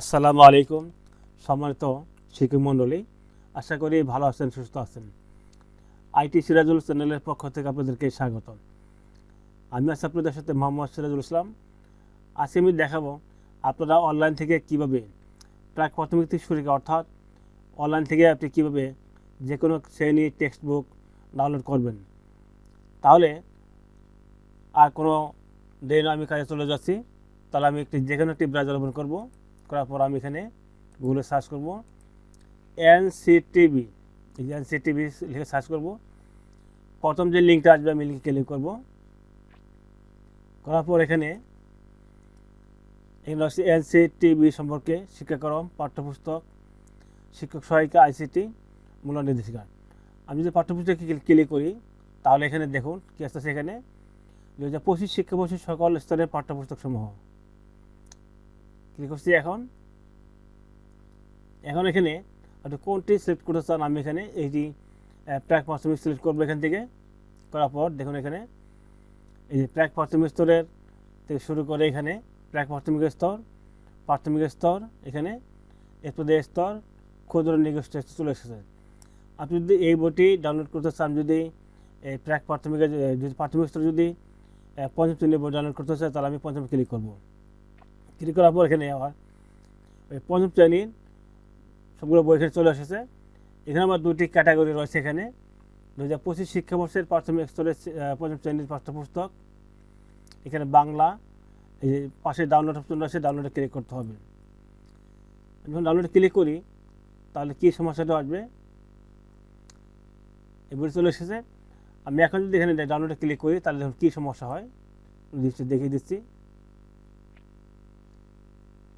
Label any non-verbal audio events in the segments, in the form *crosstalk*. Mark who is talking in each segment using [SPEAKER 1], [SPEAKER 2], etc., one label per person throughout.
[SPEAKER 1] আসসালামু আলাইকুম, সম্মানিত শিক্ষক মণ্ডলী। আশা করি ভালো আছেন, সুস্থ আছেন। আইটি সিরাজুল চ্যানেলের পক্ষ থেকে আপনাদেরকে স্বাগত। আমি আছি আপনাদের সাথে মোহাম্মদ সিরাজুল ইসলাম। আজকে আমি দেখাবো আপনারা অনলাইন থেকে কীভাবে প্রাক প্রাথমিক থেকে অর্থাৎ অনলাইন থেকে আপনি কীভাবে যে কোনো শ্রেণি টেক্সট বুক ডাউনলোড করবেন। তাহলে আর কোনো দেরি আমি কাজে চলে যাচ্ছি। তাহলে আমি একটি যে কোনো একটি ব্রাউজার ওপেন করব। করার পর আমি এখানে গুগলে সার্চ করব। এনসিটিভি এই এনসিটিভি লিখে সার্চ করব। প্রথম যে লিঙ্কটা আসবে আমি লিঙ্কে ক্লিক করব। করার পর এখানে এখানে হচ্ছে এনসিটিভি সম্পর্কে শিক্ষাক্রম, পাঠ্যপুস্তক, শিক্ষক সহায়িকা আইসিটি মূল্য নির্দেশিকা আমি যদি পাঠ্যপুস্তকে ক্লিক করি, তাহলে এখানে দেখুন কি আসতেছে এখানে। দু হাজার পঁচিশ শিক্ষাবর্ষের সকল স্তরের পাঠ্যপুস্তক সমূহ। ক্লিক করছি এখন। এখন এখানে আপনি কোনটি সিলেক্ট করতে চান আমি এখানে এইটি প্রাক প্রাথমিক সিলেক্ট করব এখান থেকে। করার পর দেখুন এখানে, এই যে প্রাক প্রাথমিক স্তরের থেকে শুরু করে এখানে প্রাক প্রাথমিক স্তর প্রাথমিক স্তর, এখানে এরপরে স্তর, ক্ষুদ্র নিগোষ্ঠ চলে এসেছে। আপনি যদি এই বইটি ডাউনলোড করতে চান, যদি এই প্রাক প্রাথমিক যদি প্রাথমিক স্তর যদি পঞ্চম শ্রেণির বই ডাউনলোড করতে চাই তাহলে আমি পঞ্চম ক্লিক করব। ক্লিক করার পর এখানে আবার ওই পঞ্চম শ্রেণির সবগুলো বই এখানে চলে এসেছে। এখানে আমার দুটি ক্যাটাগরি রয়েছে এখানে। দু হাজার পঁচিশ শিক্ষাবর্ষের প্রাথমিক স্তরের পঞ্চম শ্রেণির পাঠ্যপুস্তক। এখানে বাংলা, এই যে পাশে ডাউনলোড অপশন রয়েছে ডাউনলোডে ক্লিক করতে হবে। যখন ডাউনলোডে ক্লিক করি, তাহলে কী সমস্যাটা আসবে? এবারে চলে এসেছে। আমি এখন যদি এখানে ডাউনলোডে ক্লিক করি, তাহলে দেখুন কী সমস্যা হয়। দেখিয়ে দিচ্ছি।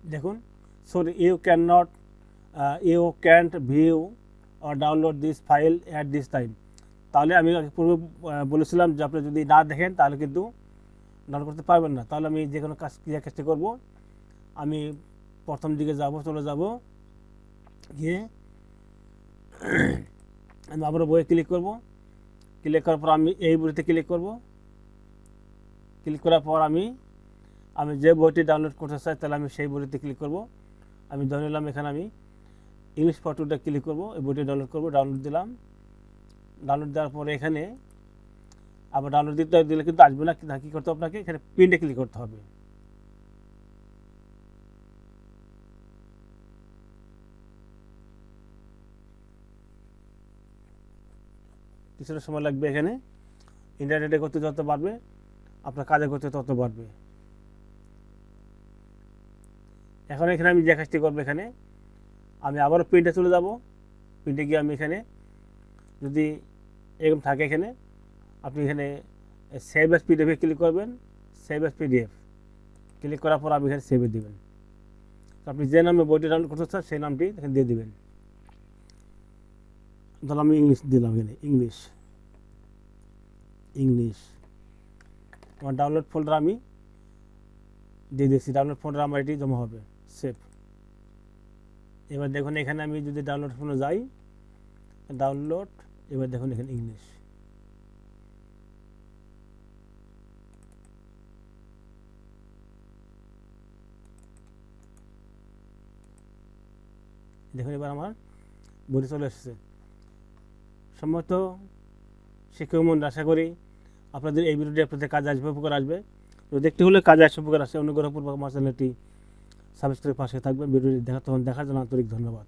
[SPEAKER 1] দেখুন so you can not you can't view or download this file at this time তাহলে আমি পূর্বে বলেছিলাম যে আপনি যদি না দেখেন, তাহলে কিন্তু ডাউনলোড করতে পারবেন না। তাহলে আমি যে কোনো কাজ ক্রিয়া কাজটি করব। আমি প্রথম দিকে যাব, চলে যাব। গিয়ে *clears throat* আমি আবার বইয়ে ক্লিক করব। ক্লিক করার পর আমি এই বইতে ক্লিক করব। ক্লিক করার পর আমি আমি যে বইটি ডাউনলোড করতে চাই, তাহলে আমি সেই বইটিতে ক্লিক করব। আমি ধরে নিলাম এখানে আমি ইংলিশ ফটোটা ক্লিক করব, এই বইটি ডাউনলোড করব ডাউনলোড দিলাম। ডাউনলোড দেওয়ার পরে এখানে আবার ডাউনলোড দিতে দিলে কিন্তু আসবে না কী করতে আপনাকে? এখানে প্রিন্টে ক্লিক করতে হবে। কিছুটা সময় লাগবে এখানে। ইন্টারনেটে করতে যত বাড়বে, আপনার কাজে করতে তত বাড়বে। এখন এখানে আমি যে করব এখানে, আমি আবারও প্রিন্টে চলে যাব। প্রিন্টে গিয়ে আমি এখানে যদি এরকম থাকে এখানে, আপনি এখানে সেভ এস পিডিএফে ক্লিক করবেন সেভ এস পিডিএফ ক্লিক করার পর আপনি এখানে সেভে দেবেন। আপনি যে নামে বইটি ডাউনলোড করতে চান, সেই নামটি এখানে দিয়ে দেবেন। ধরুন আমি ইংলিশ দিলাম এখানে ইংলিশ ইংলিশ আমার ডাউনলোড ফোল্ডার আমি দিয়ে দিচ্ছি ডাউনলোড ফোল্ডার আমার এটি জমা হবে। সেভ এবার দেখুন এখানে আমি যদি ডাউনলোড ফোনে যাই ডাউনলোড এবার দেখুন এখানে ইংলিশ দেখুন এবার আমার বইটি চলে এসেছে। সম্ভবত শিক্ষক মন আশা করি আপনাদের এই ভিডিওটি আপনাদের কাজে আসবে, উপকার আসবে। তো দেখতে হলে কাজে আসবে উপকার আসে, অনুগ্রহপূর্বক আমার চ্যানেলটি সাবস্ক্রাইব পাশে থাকবেন। ভিডিওটি দেখা তখন দেখার জন্য আন্তরিক ধন্যবাদ।